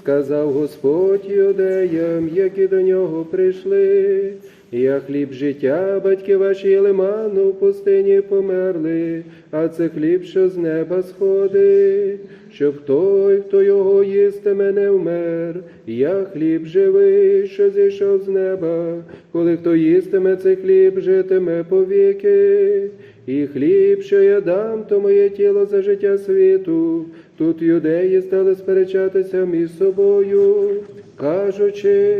Сказав Господь юдеям, які до нього прийшли. Я хліб життя, батьки ваші їли ману в пустині померли, а це хліб, що з неба сходить, щоб той, хто його їстиме, не вмер. Я хліб живий, що зійшов з неба, коли хто їстиме цей хліб, житиме повіки. І хліб, що я дам, то моє тіло за життя світу. Тут юдеї стали сперечатися між собою, кажучи,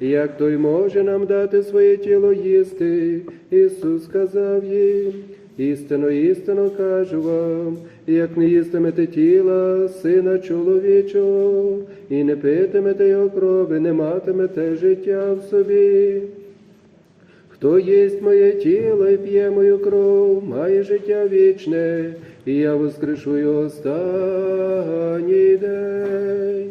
як той може нам дати своє тіло їсти. Ісус сказав їм, істинно, істинно кажу вам, як не їстимете тіла сина чоловічого, і не питимете його крови, не матимете життя в собі. Хто їсть моє тіло і п'є мою кров, має життя вічне, і я воскрешу його останній день.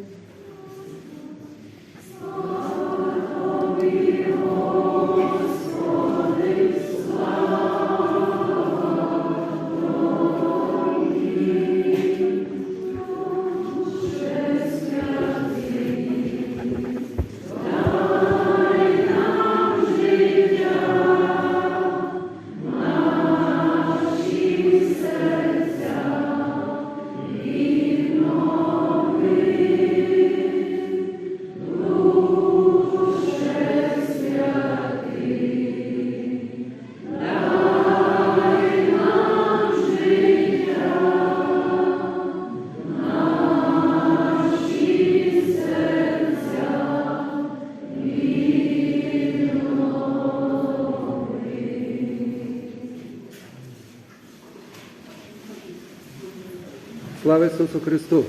Слава Ісусу Христу!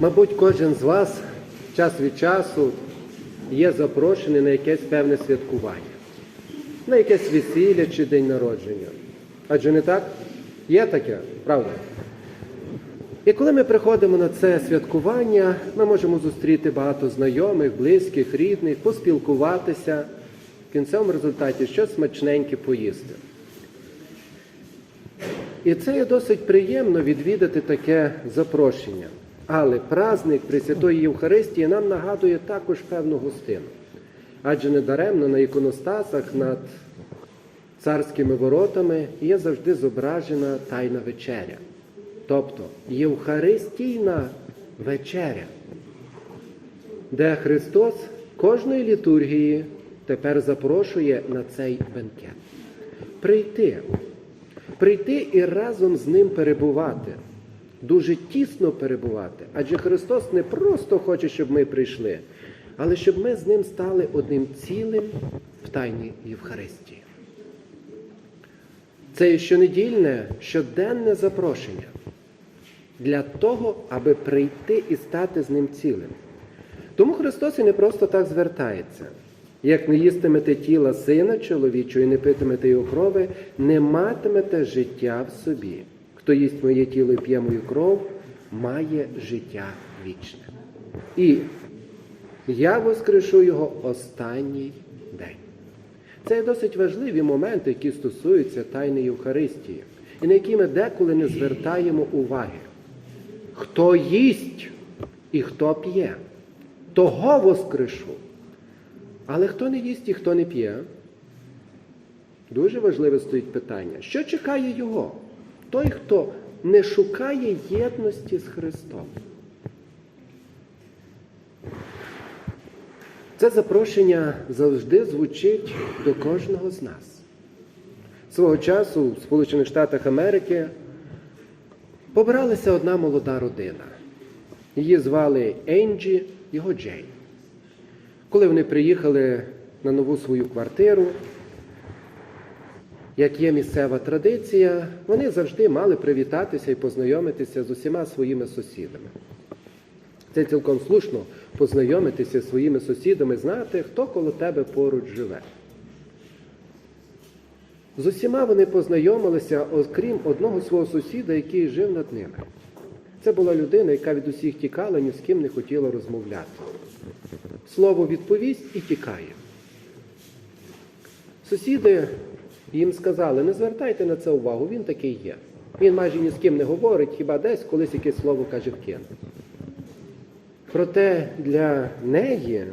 Мабуть, кожен з вас час від часу є запрошений на якесь певне святкування, на якесь весілля чи день народження. Адже не так? Є таке, правда? І коли ми приходимо на це святкування, ми можемо зустріти багато знайомих, близьких, рідних, поспілкуватися, в кінцевому результаті щось смачненьке поїсти. І це є досить приємно відвідати таке запрошення. Але праздник Пресвятої Євхаристії нам нагадує також певну гостину. Адже недаремно на іконостасах над царськими воротами є завжди зображена Тайна вечеря. Тобто Євхаристійна вечеря, де Христос кожної літургії тепер запрошує на цей бенкет. Прийти, прийти і разом з ним перебувати, дуже тісно перебувати. Адже Христос не просто хоче, щоб ми прийшли, але щоб ми з ним стали одним цілим в Тайній Євхаристії. Це щонедільне, щоденне запрошення для того, аби прийти і стати з ним цілим. Тому Христос і не просто так звертається. Як не їстимете тіла сина чоловічого і не питимете його крови, не матимете життя в собі. Хто їсть моє тіло і п'є мою кров, має життя вічне. І я воскрешу його останній день. Це є досить важливі моменти, які стосуються Тайни Євхаристії, і на які ми деколи не звертаємо уваги. Хто їсть і хто п'є, того воскрешу. Але хто не їсть і хто не п'є, дуже важливе стоїть питання. Що чекає його? Той, хто не шукає єдності з Христом. Це запрошення завжди звучить до кожного з нас. Свого часу в Сполучених Штатах Америки побиралася одна молода родина. Її звали Енджі, його Джейн. Коли вони приїхали на нову свою квартиру, як є місцева традиція, вони завжди мали привітатися і познайомитися з усіма своїми сусідами. Це цілком слушно познайомитися зі своїми сусідами, знати, хто коло тебе поруч живе. З усіма вони познайомилися, окрім одного свого сусіда, який жив над ними. Це була людина, яка від усіх тікала, ні з ким не хотіла розмовляти. Слово відповість і тікає. Сусіди їм сказали, не звертайте на це увагу, він такий є. Він майже ні з ким не говорить, хіба десь колись якесь слово каже вкине. Проте для неї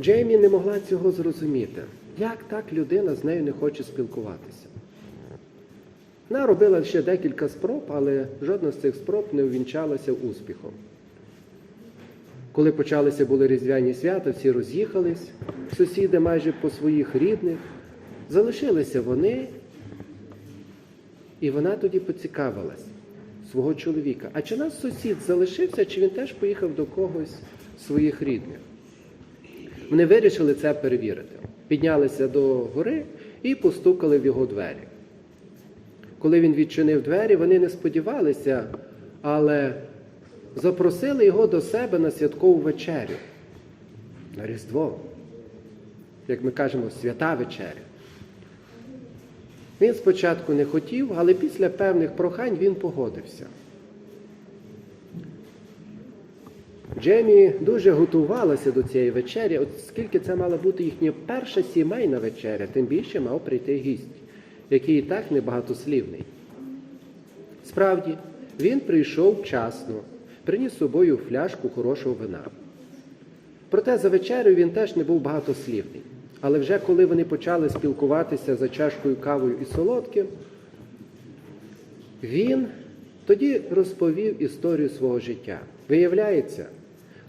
Джеймі не могла цього зрозуміти. Як так людина з нею не хоче спілкуватися? Вона робила ще декілька спроб, але жодна з цих спроб не увінчалася успіхом. Коли почалися були різдвяні свята, всі роз'їхались, сусіди майже по своїх рідних, залишилися вони, і вона тоді поцікавилась свого чоловіка. А чи наш сусід залишився, чи він теж поїхав до когось своїх рідних? Вони вирішили це перевірити. Піднялися до гори і постукали в його двері. Коли він відчинив двері, вони не сподівалися, але запросили його до себе на святкову вечерю, на Різдво, як ми кажемо, свята вечеря. Він спочатку не хотів, але після певних прохань він погодився. Джемі дуже готувалася до цієї вечері, оскільки це мала бути їхня перша сімейна вечеря, тим більше мав прийти гість, який і так небагатослівний. Справді, він прийшов вчасно, приніс собою фляжку хорошого вина. Проте за вечерю він теж не був багатослівний. Але вже коли вони почали спілкуватися за чашкою кавою і солодким, він тоді розповів історію свого життя. Виявляється,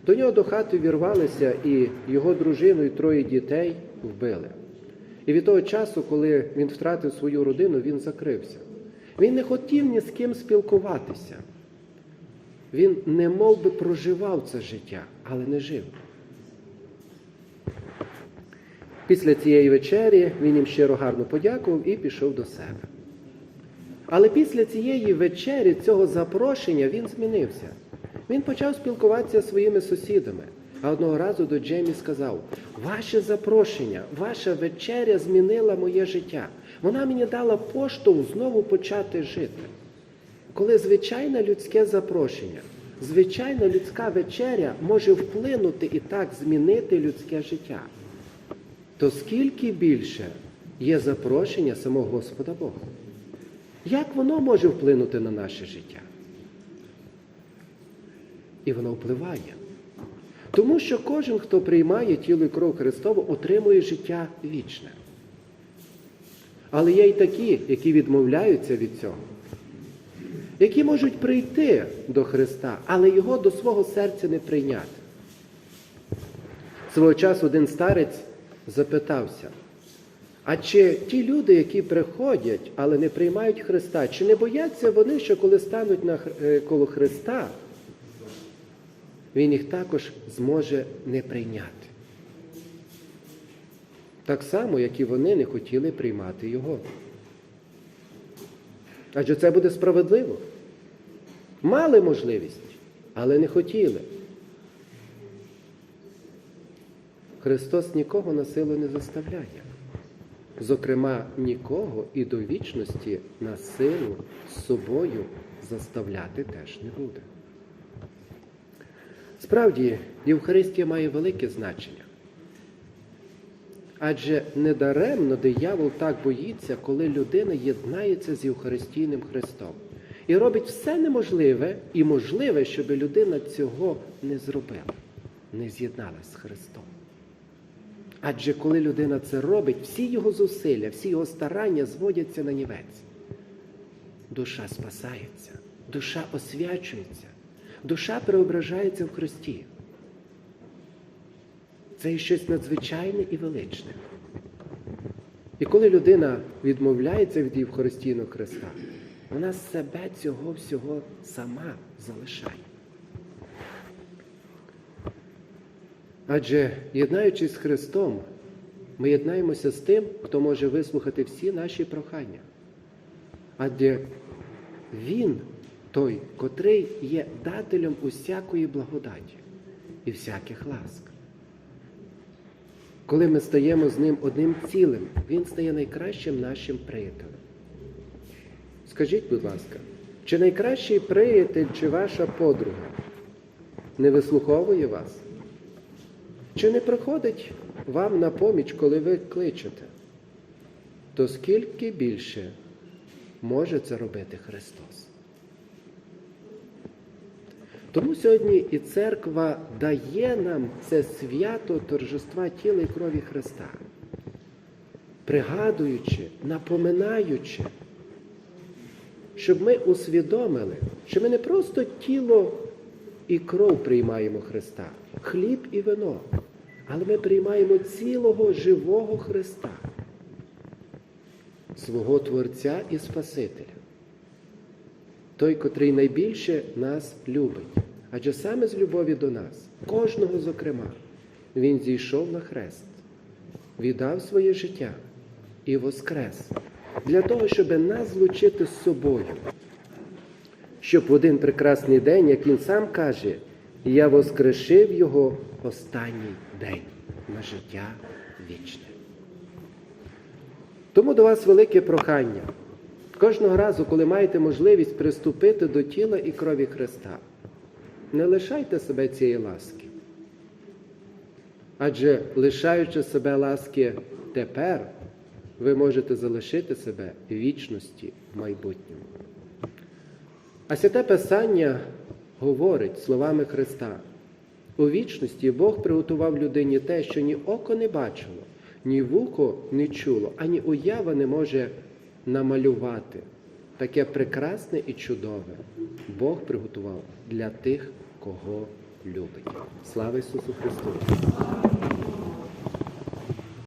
до нього до хати вірвалися і його дружину, і троє дітей вбили. І від того часу, коли він втратив свою родину, він закрився. Він не хотів ні з ким спілкуватися. Він не мов би проживав це життя, але не жив. Після цієї вечері він їм щиро гарно подякував і пішов до себе. Але після цієї вечері, цього запрошення, він змінився. Він почав спілкуватися зі своїми сусідами. А одного разу до Джеймі сказав: Ваше запрошення, ваша вечеря змінила моє життя. Вона мені дала поштовх знову почати жити. Коли звичайне людське запрошення, звичайна людська вечеря може вплинути і так змінити людське життя, то скільки більше є запрошення самого Господа Бога? Як воно може вплинути на наше життя? І воно впливає. Тому що кожен, хто приймає тіло і кров Христову, отримує життя вічне. Але є й такі, які відмовляються від цього, які можуть прийти до Христа, але його до свого серця не прийняти. Свого часу один старець запитався, а чи ті люди, які приходять, але не приймають Христа, чи не бояться вони, що коли стануть на, е, коло Христа, Він їх також зможе не прийняти? Так само, як і вони не хотіли приймати Його. Адже це буде справедливо. Мали можливість, але не хотіли. Христос нікого на силу не заставляє. Зокрема, нікого і до вічності на силу з собою заставляти теж не буде. Справді, Євхаристія має велике значення. Адже недаремно диявол так боїться, коли людина єднається з Євхаристійним Христом. І робить все неможливе і можливе, щоб людина цього не зробила, не з'єдналася з Христом. Адже коли людина це робить, всі його зусилля, всі його старання зводяться на нівець. Душа спасається, душа освячується, душа преображається в Христі. Це є щось надзвичайне і величне. І коли людина відмовляється від Євхаристійного Христа, вона себе цього всього сама залишає. Адже, єднаючись з Христом, ми єднаємося з тим, хто може вислухати всі наші прохання. Адже Він той, котрий є дателем усякої благодаті і всяких ласк. Коли ми стаємо з ним одним цілим, він стає найкращим нашим приятелем. Скажіть, будь ласка, чи найкращий приятель, чи ваша подруга не вислуховує вас? Чи не приходить вам на поміч, коли ви кличете? То скільки більше може це робити Христос. Тому сьогодні і церква дає нам це свято торжества тіла і крові Христа, пригадуючи, напоминаючи, щоб ми усвідомили, що ми не просто тіло і кров приймаємо Христа, хліб і вино, але ми приймаємо цілого живого Христа, свого Творця і Спасителя той, котрий найбільше нас любить. Адже саме з любові до нас, кожного зокрема, Він зійшов на хрест, віддав своє життя і воскрес для того, щоб нас злучити з собою. Щоб в один прекрасний день, як він сам каже, я воскрешив його останній день на життя вічне. Тому до вас велике прохання. Кожного разу, коли маєте можливість приступити до тіла і крові Христа, не лишайте себе цієї ласки. Адже лишаючи себе ласки тепер, ви можете залишити себе вічності в майбутньому. А святе Писання говорить словами Христа. У вічності Бог приготував людині те, що ні око не бачило, ні вухо не чуло, ані уява не може намалювати. Таке прекрасне і чудове Бог приготував для тих, кого любить. Слава Ісусу Христу!